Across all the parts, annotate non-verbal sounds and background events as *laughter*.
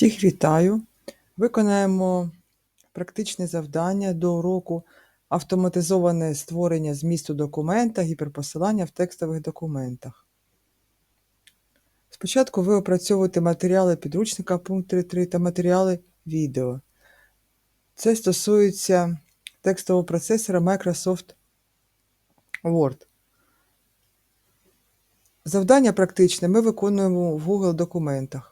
Всіх вітаю! Виконаємо практичне завдання до уроку автоматизоване створення змісту документа, гіперпосилання в текстових документах. Спочатку ви опрацьовуєте матеріали підручника пункт 3.3 та матеріали відео. Це стосується текстового процесора Microsoft Word. Завдання практичне ми виконуємо в Google документах.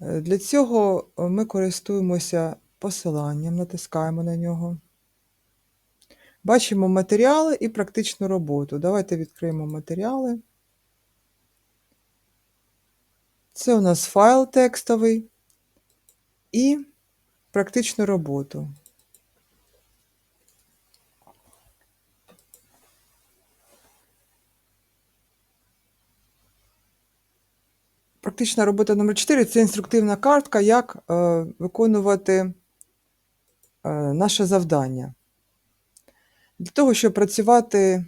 Е, Для цього е, ми користуємося посиланням, натискаємо на нього. Бачимо матеріали і практичну роботу. Давайте відкриємо матеріали. Це у нас файл текстовий і практичну роботу. Практична робота номер 4 це інструктивна картка, як е, виконувати е, наше завдання. Для того, щоб працювати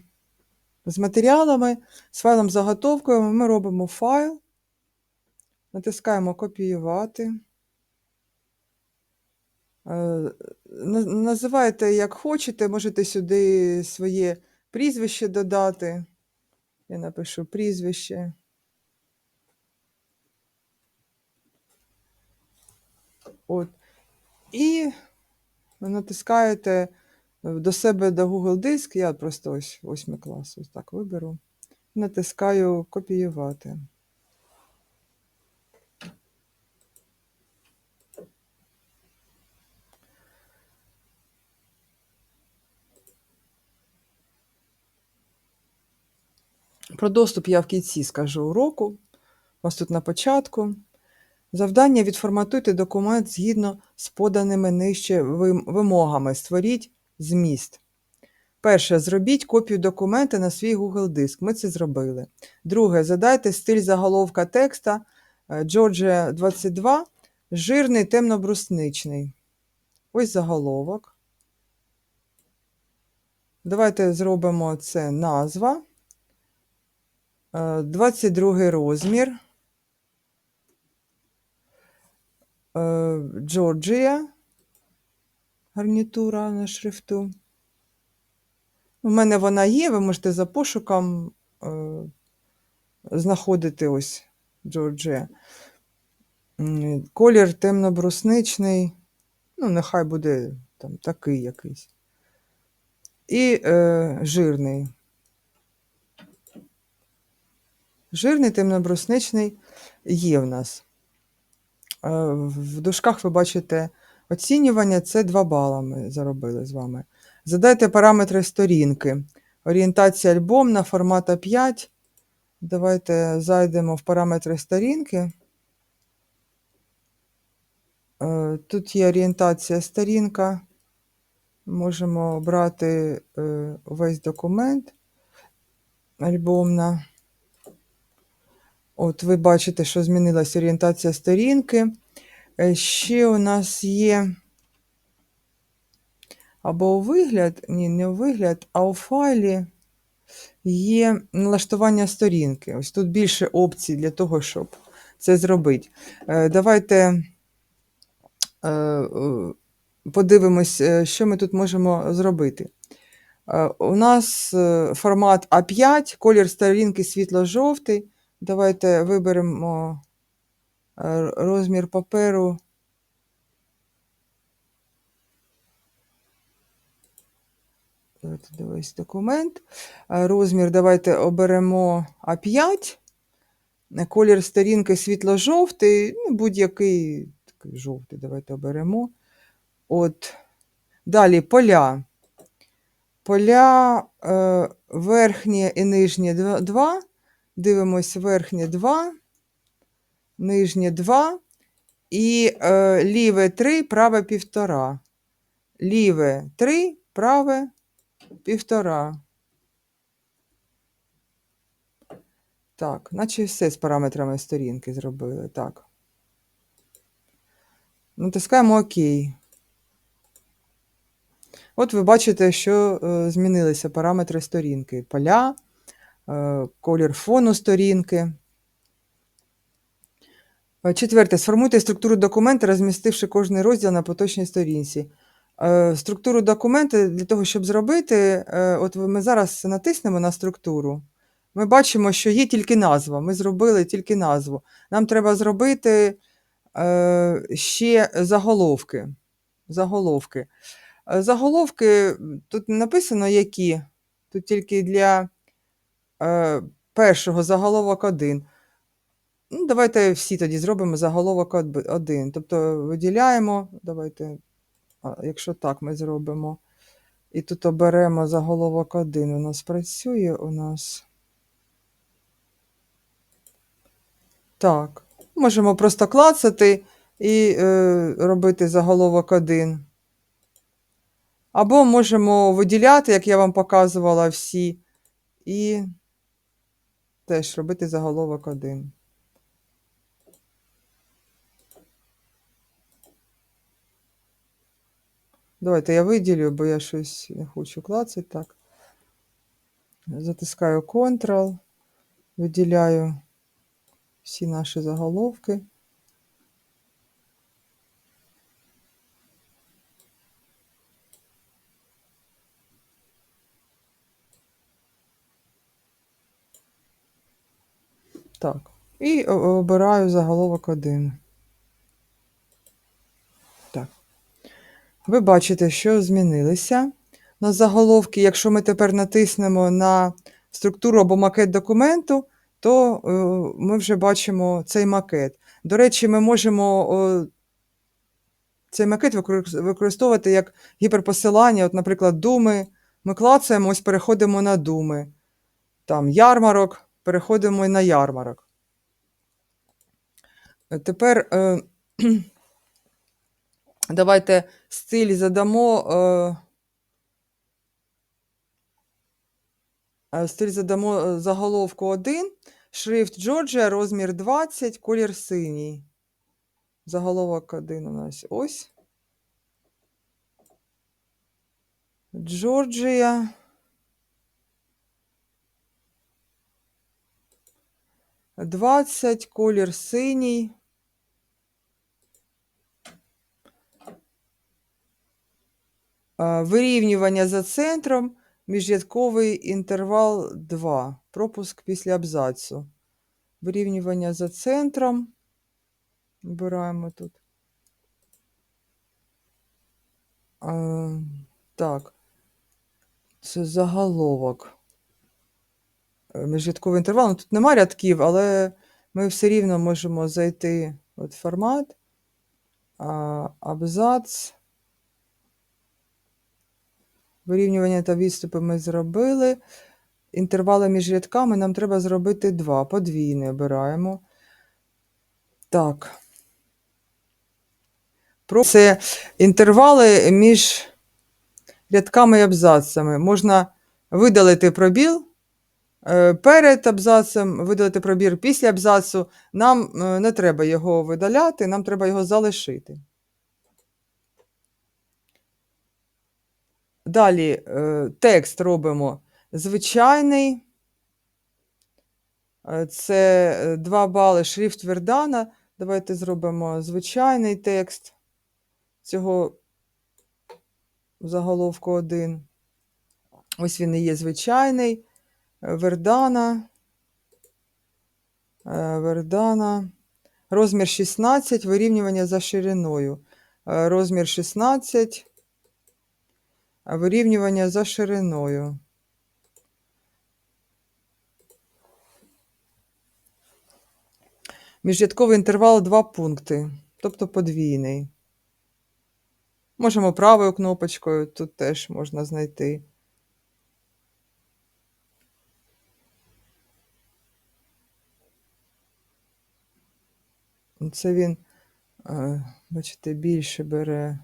з матеріалами, з файлом заготовкою, ми робимо файл, натискаємо копіювати. Е, Називайте як хочете, можете сюди своє прізвище додати. Я напишу прізвище. От. І натискаєте до себе до Google Диск, я просто ось 8 клас, ось так виберу. Натискаю копіювати. Про доступ я в кінці скажу уроку. У вас тут на початку. Завдання відформатуйте документ згідно з поданими нижче вимогами. Створіть зміст. Перше, зробіть копію документа на свій Google диск. Ми це зробили. Друге, задайте стиль заголовка текста е, Georgia 22, жирний темно-брусничний. Ось заголовок. Давайте зробимо це назва. Е, 22 розмір. Е, Джорджія. Гарнітура на шрифту. У мене вона є, ви можете за пошуком е, знаходити ось Джорджія. Колір темно-брусничний, ну, нехай буде там такий якийсь. І е, жирний. Жирний темно-брусничний є в нас. Е, В дужках ви бачите оцінювання, це 2 бала ми заробили з вами. Задайте параметри сторінки. Орієнтація альбомна, формата 5. Давайте зайдемо в параметри сторінки. Е, Тут є орієнтація сторінка. Можемо обрати е, весь документ альбомна. От ви бачите, що змінилась орієнтація сторінки. Е, Ще у нас є або у вигляд, ні, не у вигляд, а у файлі є налаштування сторінки. Ось тут більше опцій для того, щоб це зробити. Е, Давайте е, подивимось, що ми тут можемо зробити. У нас формат А5, колір сторінки світло-жовтий. Давайте виберемо е, розмір паперу. Давайте дивись документ. Е, Розмір давайте оберемо А5. Е, Колір сторінки світло-жовтий, ну, будь-який такий жовтий, давайте оберемо. От. Далі поля. Поля верхнє і нижнє 2. Дивимось верхнє 2, нижнє 2 і е, ліве 3, праве 1,5. Ліве 3, праве 1,5. Так, наче все з параметрами сторінки зробили. Так. Натискаємо ОК. От ви бачите, що е, змінилися параметри сторінки. Поля, колір фону сторінки. Е, Четверте. Сформуйте структуру документа, розмістивши кожний розділ на поточній сторінці. Е, Структуру документа для того, щоб зробити, е, от ми зараз натиснемо на структуру. Ми бачимо, що є тільки назва. Ми зробили тільки назву. Нам треба зробити е, ще заголовки. Заголовки. Е, Заголовки тут написано які. Тут тільки для е, першого заголовок один. Ну, давайте всі тоді зробимо заголовок од- один. Тобто виділяємо, давайте, якщо так ми зробимо. І тут оберемо заголовок один. У нас працює у нас. Так. Можемо просто клацати і е, робити заголовок один. Або можемо виділяти, як я вам показувала всі, і теж робити заголовок один. Давайте я виділю, бо я щось не хочу клацати так. Затискаю Ctrl, виділяю всі наші заголовки. Так. І обираю заголовок 1. Так. Ви бачите, що змінилися на заголовки. Якщо ми тепер натиснемо на структуру або макет документу, то е, ми вже бачимо цей макет. До речі, ми можемо цей макет використовувати як гіперпосилання. От, наприклад, думи. Ми клацаємо, ось переходимо на думи. Там ярмарок, переходимо на ярмарок. Е, Тепер е, *clears throat* давайте стиль задамо. Е, е, стиль задамо е, заголовку 1, шрифт Джорджія, розмір 20, колір синій. Заголовок 1 у нас ось. Джорджія. Двадцять, колір синій. Вирівнювання за центром, міжрядковий інтервал 2. Пропуск після абзацу. Вирівнювання за центром. Вибираємо тут. А, так. Це заголовок. Е, Міжрядковий інтервал. Ну, тут нема рядків, але ми все рівно можемо зайти от формат. А, абзац. Вирівнювання та відступи ми зробили. Інтервали між рядками нам треба зробити два. Подвійне обираємо. Так. Це інтервали між рядками і абзацами. Можна видалити пробіл перед абзацем, видалити пробір після абзацу. Нам е, не треба його видаляти, нам треба його залишити. Далі е, текст робимо звичайний. Е, Це 2 бали шрифт Вердана. Давайте зробимо звичайний текст цього заголовку 1. Ось він і є звичайний. Вердана. Е, Вердана. Розмір 16, вирівнювання за шириною. Е, Розмір 16. Вирівнювання за шириною. Міжрядковий інтервал 2 пункти, тобто подвійний. Можемо правою кнопочкою, тут теж можна знайти. Це він, е, бачите, більше бере.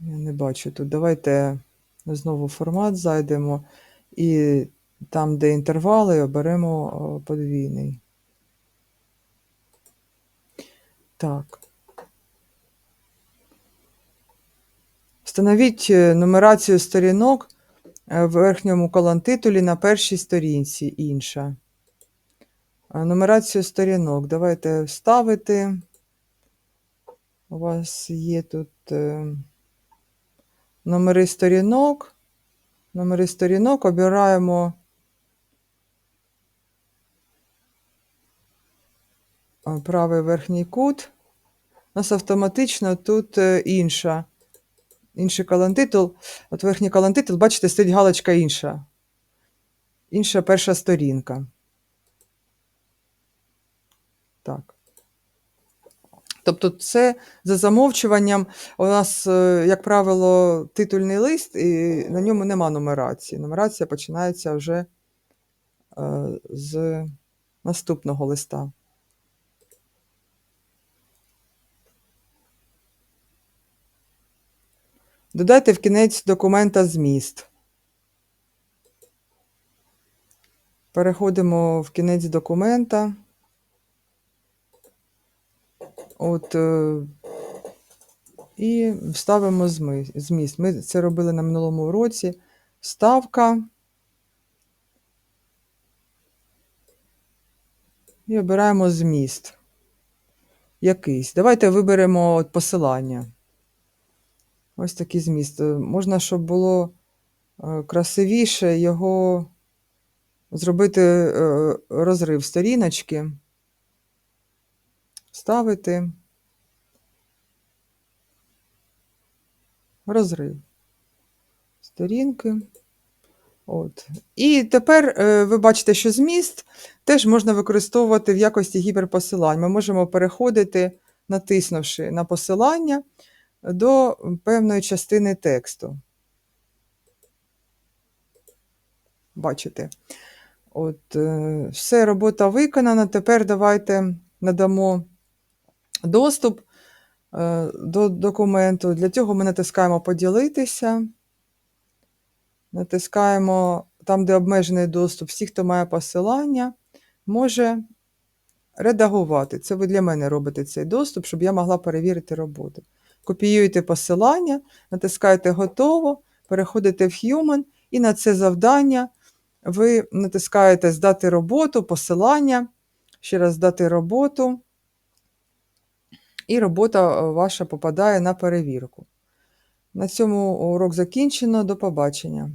Я не бачу тут. Давайте знову формат зайдемо і там, де інтервали, оберемо подвійний. Так. Встановіть е, нумерацію сторінок е, в верхньому колонтитулі на першій сторінці інша. Е, Нумерацію сторінок. Давайте вставити. У вас є тут е, номери сторінок. Номери сторінок обираємо е, правий верхній кут. У нас автоматично тут інша. Інший колонтитул. От верхній колонтитул, бачите, стоїть галочка інша. Інша перша сторінка. Так. Тобто, це за замовчуванням. У нас, е, як правило, титульний лист, і на ньому нема нумерації. Нумерація починається вже е, з наступного листа. Додайте в кінець документа зміст. Переходимо в кінець документа. От, е, і вставимо зміст. Ми це робили на минулому уроці. Вставка. І обираємо зміст. Якийсь. Давайте виберемо от посилання. Ось такий зміст. Е, Можна, щоб було е, красивіше його зробити розрив сторіночки, вставити розрив сторінки. От. І тепер е, ви бачите, що зміст теж можна використовувати в якості гіперпосилань. Ми можемо переходити, натиснувши на посилання до певної частини тексту. Бачите? От, е, все, робота виконана. Тепер давайте надамо доступ е, до документу. Для цього ми натискаємо Поділитися. Натискаємо там, де обмежений доступ. Всі, хто має посилання, може редагувати. Це ви для мене робите цей доступ, щоб я могла перевірити роботу. Копіюєте посилання, натискаєте Готово, переходите в Human, і на це завдання ви натискаєте Здати роботу, посилання, ще раз здати роботу, і робота е, ваша попадає на перевірку. На цьому урок закінчено. До побачення.